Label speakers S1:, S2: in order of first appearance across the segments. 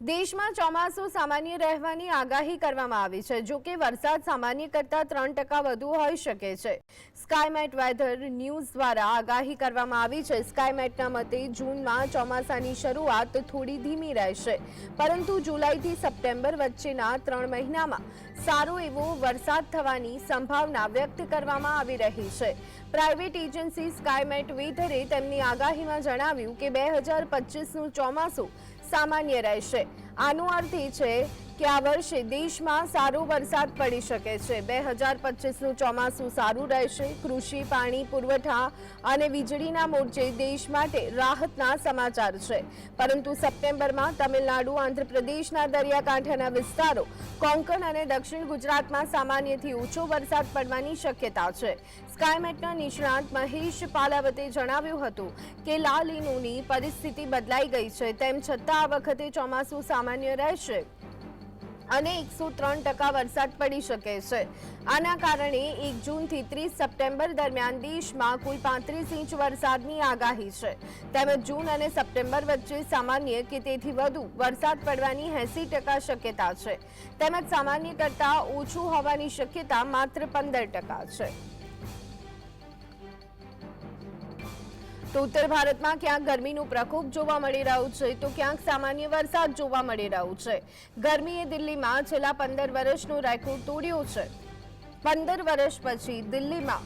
S1: દેશમાં ચોમાસું સામાન્ય રહેવાની આગાહી કરવામાં આવી છે, જો કે વરસાદ સામાન્ય કરતાં ત્રણ ટકા વધુ હોઈ શકે છે. સ્કાયમેટ વેધર ન્યૂઝ દ્વારા આગાહી કરવામાં આવી છે. સ્કાયમેટના મતે જૂનમાં ચોમાસાની શરૂઆત થોડી ધીમી રહેશે, પરંતુ જુલાઈથી સપ્ટેમ્બર વચ્ચેના ત્રણ મહિનામાં સારો એવો વરસાદ થવાની સંભાવના વ્યક્ત કરવામાં આવી રહી છે. પ્રાઇવેટ એજન્સી સ્કાયમેટ વેધરે તેમની આગાહીમાં જણાવ્યું કે બે હજાર પચીસનું ચોમાસું સામાન્ય રહેશે. આનો અર્થ એ છે કે આ વર્ષે દેશમાં સારો વરસાદ પડી શકે છે. બે હજાર પચીસનું ચોમાસું સારું રહેશે. કૃષિ, પાણી, પુરવઠા અને વીજળીના મોરચે દેશ માટે રાહતના સમાચાર છે. પરંતુ સપ્ટેમ્બરમાં તમિલનાડુ, આંધ્રપ્રદેશના દરિયાકાંઠાના વિસ્તારો, કોંકણ અને દક્ષિણ ગુજરાતમાં સામાન્યથી ઓછો વરસાદ પડવાની શક્યતા છે. સ્કાયમેટના નિષ્ણાંત મહેશ પાલાવતે જણાવ્યું હતું કે લાલીનોની પરિસ્થિતિ બદલાઈ ગઈ છે. તેમ છતાં આ વખતે ચોમાસું સામાન્ય રહેશે. અને એકસો ત્રણ ટકા વરસાદ પડી શકે છે. આના કારણે એક જૂનથી ત્રીસ સપ્ટેમ્બર દરમિયાન દેશમાં કુલ પાંત્રીસ ઇંચ વરસાદની આગાહી છે. તેમજ જૂન અને સપ્ટેમ્બર વચ્ચે સામાન્ય કે તેથી વધુ વરસાદ પડવાની એંસી ટકા શક્યતા છે. તેમજ સામાન્ય કરતાં ઓછું હોવાની શક્યતા માત્ર પંદર ટકા છે. તો ઉત્તર ભારતમાં ક્યાંક ગરમીનું પ્રકોપ જોવા મળી રહ્યું છે, તો ક્યાંક સામાન્ય વરસાદ જોવા મળી રહ્યું છે. ગરમીએ દિલ્હીમાં છેલ્લા પંદર વર્ષનો રેકોર્ડ તોડ્યો છે. પંદર વર્ષ પછી દિલ્હીમાં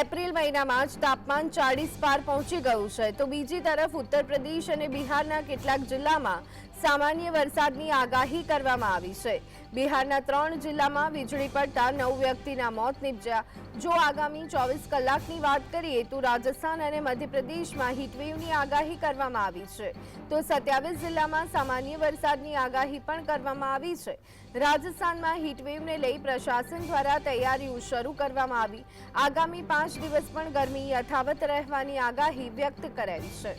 S1: એપ્રિલ મહિનામાં જ તાપમાન ચાળીસ પાર પહોંચી ગયું છે. તો બીજી તરફ ઉત્તર પ્રદેશ અને બિહારના કેટલાક જિલ્લામાં સામાન્ય વરસાદની આગાહી કરવામાં આવી છે. બિહારના ત્રણ જિલ્લામાં વીજળી પડતા નવ વ્યક્તિના મોત નીપજ્યા. જો આગામી ચોવીસ કલાકની વાત કરીએ તો રાજસ્થાન અને મધ્યપ્રદેશમાં હીટવેવની આગાહી કરવામાં આવી છે. તો સત્યાવીસ જિલ્લામાં સામાન્ય વરસાદની આગાહી પણ કરવામાં આવી છે. રાજસ્થાનમાં હીટવેવને લઈ પ્રશાસન દ્વારા તૈયારીઓ શરૂ કરવામાં આવી. આગામી પાંચ દિવસ પણ ગરમી યથાવત રહેવાની આગાહી વ્યક્ત કરાઈ છે.